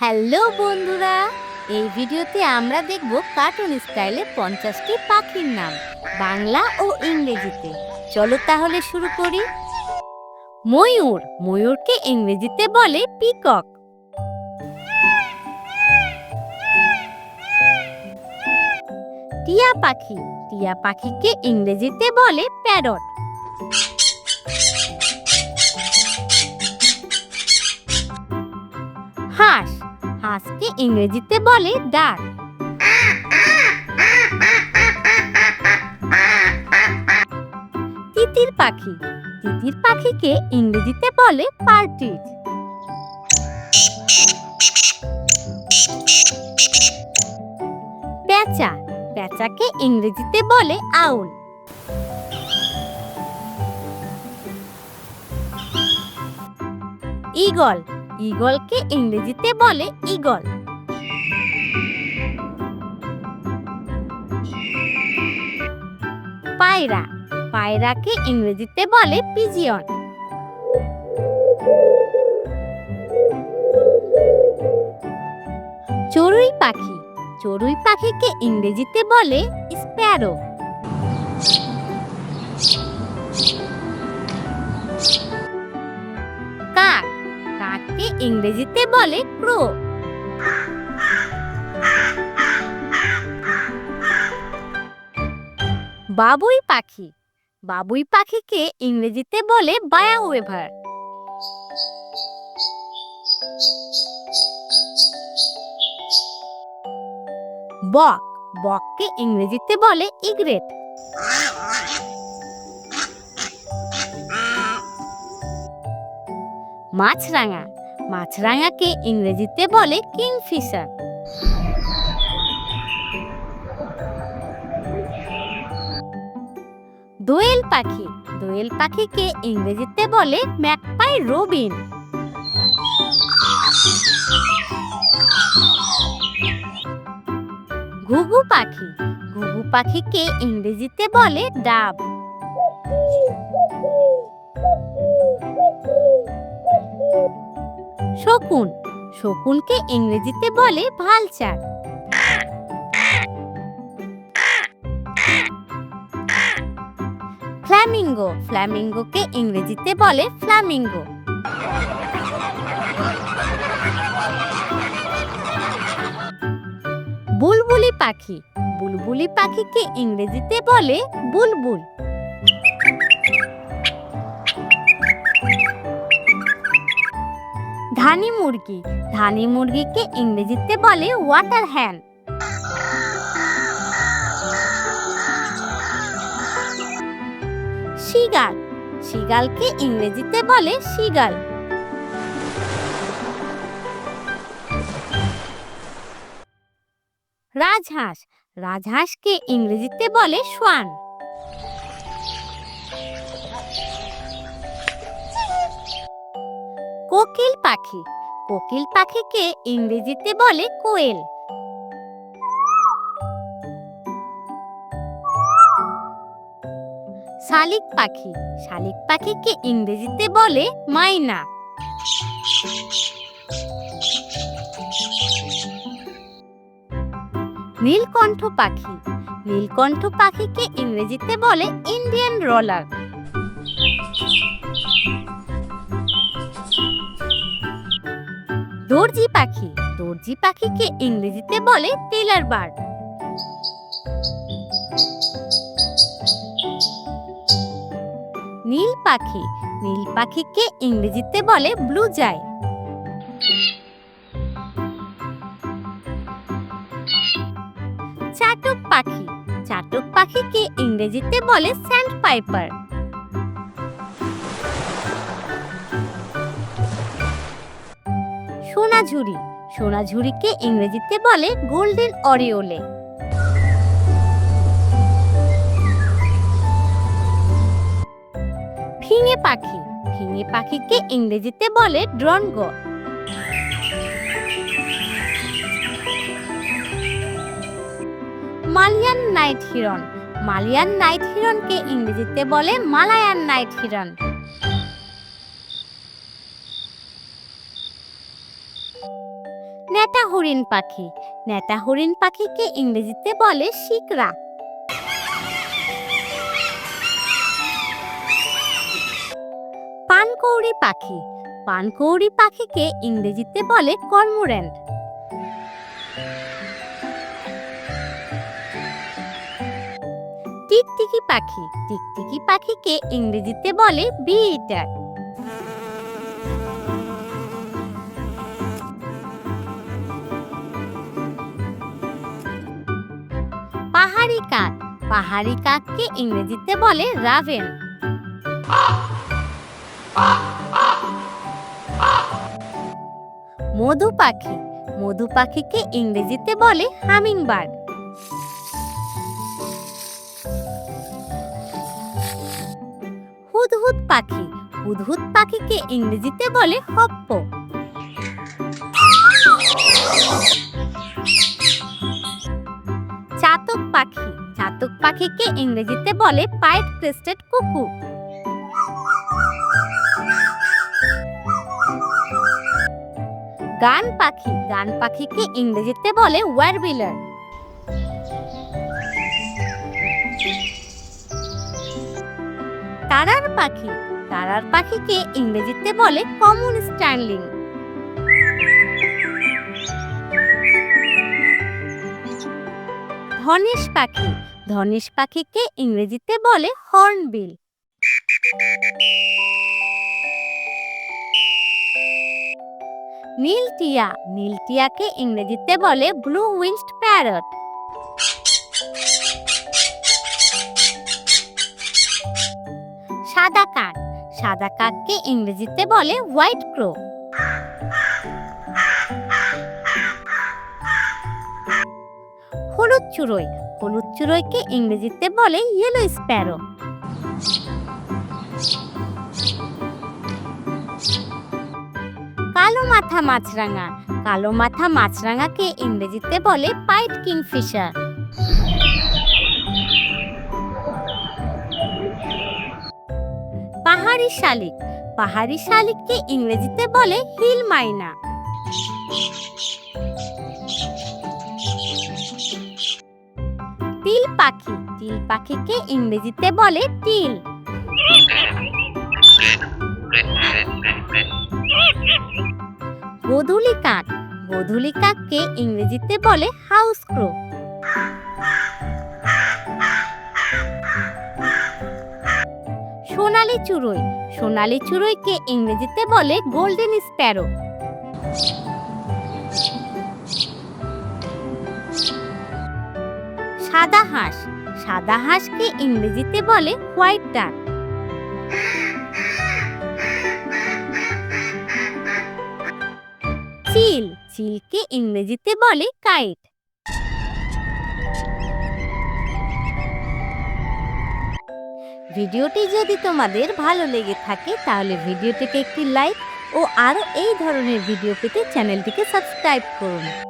Hello বন্ধুরা, এই ভিডিওতে আমরা দেখব কার্টুন স্টাইলে পঞ্চাশটি পাখির নাম, বাংলা ও ইংরেজিতে। চলো তাহলে শুরু করি। ময়ূর, ময়ূরকে ইংরেজিতে বলে পিকক টিয়া পাখি, টিয়া পাখিকে ইংরেজিতে বলে প্যারট হাঁসকে ইংরেজিতে বলে ডাক তিতির পাখি। তিতির পাখিকে ইংরেজিতে বলে পার্টিজ পেঁচা পেঁচাকে ইংরেজিতে বলে আউল ঈগল। ঈগলকে ইংরেজিতে বলে ঈগল। পায়রা। পায়রাকে ইংরেজিতে বলে পিজিয়ন। চড়ুই পাখি। চড়ুই পাখিকে ইংরেজিতে বলে স্প্যারো। কাক। কাককে ইংরেজিতে বলে ক্রো। বাবুই পাখি। বাবুই পাখিকে ইংরেজিতে বলে বায়া ওয়েভার বক, বককে ইংরেজিতে বলে ইগ্রেট। মাছরাঙা, মাছরাঙাকে ইংরেজিতে বলে কিংফিশার। দোয়েল পাখি। দোয়েল পাখিকে ইংরেজিতে বলে ম্যাকপাই রবিন। ঘুঘু পাখি। ঘুঘু পাখিকে ইংরেজিতে বলে ডাব। শকুন। শকুনকে ইংরেজিতে বলে ভালচার। ফ্ল্যামিঙ্গো ফ্ল্যামিঙ্গোকে ইংরেজিতে বলে ফ্ল্যামিঙ্গো বুলবুলি পাখি। বুলবুলি পাখিকে ইংরেজিতে বলে বুলবুল। ধানি মুরগি। ধানি মুরগিকে ইংরেজিতে বলে ওয়াটার হ্যান। শিগাল। শিগালকে ইংরেজিতে বলে শিগাল। রাজহাঁস। রাজহাঁসকে ইংরেজিতে বলে সোয়ান। কোকিল পাখি। কোকিল পাখিকে ইংরেজিতে বলে কোয়েল। শালিক পাখি। শালিক পাখিকে ইংরেজিতে বলে মাইনা। নীলকণ্ঠ পাখি। নীলকণ্ঠ পাখিকে ইংরেজিতে বলে ইন্ডিয়ান রলার। দর্জি পাখি। দর্জি পাখিকে ইংরেজিতে বলে টেলার বার্ড। পাখি। নীল পাখিকে ইংরেজিতে বলে ব্লু জাই চাটক পাখি। চাটক পাখিকে ইংরেজিতে বলে স্যান্ড পাইপার সোনাঝুরি। সোনাঝুরিকে ইংরেজিতে বলে গোল্ডেন অরিওলে। ফিঙে পাখি। ফিঙে পাখিকে ইংরেজিতে বলে drongo. Malayan night heron Malayan night হিরনকে ইংরেজিতে বলে মালায়ান নাইট হিরন ন্যাটা হরিণ পাখি। ন্যাটা হরিণ পাখিকে ইংরেজিতে বলে শিকরা পানকৌড়ি পাখি। পানকৌড়ি পাখিকে ইংরেজিতে বলে কর্মোরেন্ট। টিকটিকি পাখি। টিকটিকি পাখিকে ইংরেজিতে বলে বি ইটার পাহাড়ি কাক। পাহাড়ি কাককে ইংরেজিতে বলে রাভেন। মধু পাখি। মধু পাখিকে ইংরেজিতে বলে হামিংবার্ড। হুদহুদ পাখি। হুদহুদ পাখিকে ইংরেজিতে বলে হপ্প। চাতক পাখি। চাতক পাখিকে ইংরেজিতে বলে পাইট ক্রেস্টেড কুকু গান পাখি, গান পাখিকে ইংরেজিতে বলে ওয়ারবিলার তারার পাখি, তারার পাখিকে ইংরেজিতে বলে কমন স্ট্যান্ডলিং। ধনেশ পাখি, ধনেশ পাখিকে ইংরেজিতে বলে হর্নবিল। নীল টিয়া নীল টিয়াকে ইংরেজিতে বলে ব্লু উইংড প্যারট সাদা কাক। সাদা কাককে ইংরেজিতে বলে হোয়াইট ক্রো হলুদ চুরই। হলুদ চুরইকে ইংরেজিতে বলে ইয়েলো স্প্যারো কালো মাথা মাছরাঙা। কালো মাথা মাছরাঙাকে ইংরেজিতে বলে পাইট কিংফিশার। পাহাড়ি শালিক। পাহাড়ি শালিককে ইংরেজিতে বলে হিল মাইনা। তিল পাখি। তিল পাখিকে ইংরেজিতে বলে তিল। গোধূলি কাক গোধূলি কাককে ইংরেজিতে বলে হাউস ক্রো সোনালি চুড়ই সোনালি চুড়ইকে ইংরেজিতে বলে গোল্ডেন স্প্যারো সাদা হাঁস। সাদা হাঁসকে ইংরেজিতে বলে হোয়াইট ডাক চিল। চিলকে ইংরেজিতে বলে কাইট। ভিডিওটি যদি তোমাদের ভালো লেগে থাকে, তাহলে ভিডিওটিকে একটি লাইক ও আরও এই ধরনের ভিডিও পেতে চ্যানেলটিকে সাবস্ক্রাইব করুন।